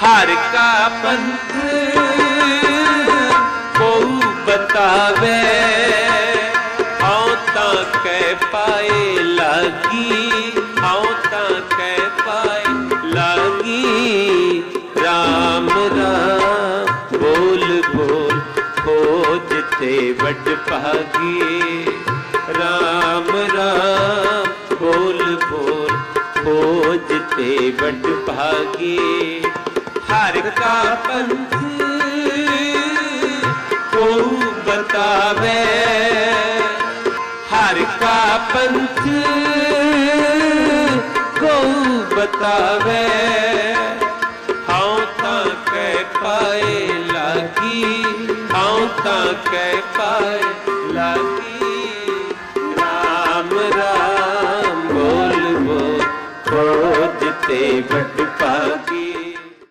ਹਰ ਕਾ ਪੰਥ ਕੋ ਬਤਾਵੇ। ਆਉ ਤਾਂ ਕਹਿ ਪਾਏ ਲਾਗੀ, ਆਉ ਤਾਂ ਕਹਿ ਪਾਏ ਲਾਗੀ। ਰਾਮ ਰਾਮ ਬੋਲ ਬੋਲ ਖੋਜ ਤੇ ਵੱਡ ਭਾਗੀ। ਰਾਮ ਰਾਮ ਬੋਲ ਬੋਲ ਖੋਜ ਤੇ ਵੱਡ ਭਾਗੀ। ਕਾ ਪੰਥ ਕੋ ਬਤਾਵੇ ਹਰ ਕਾ ਪੰਥ ਕੋ ਬਤਾਵੇ ਹਉ ਤਾਂ ਕਹਿ ਪਾਏ ਲਾਗੀ ਹਉ ਤਾਂ ਕਹਿ ਪਾਏ ਲਾਗੀ ਰਾਮ ਰਾਮ ਬੋਲ ਬੋਲ ਖੋਜ ਤੇ ਵੱਡ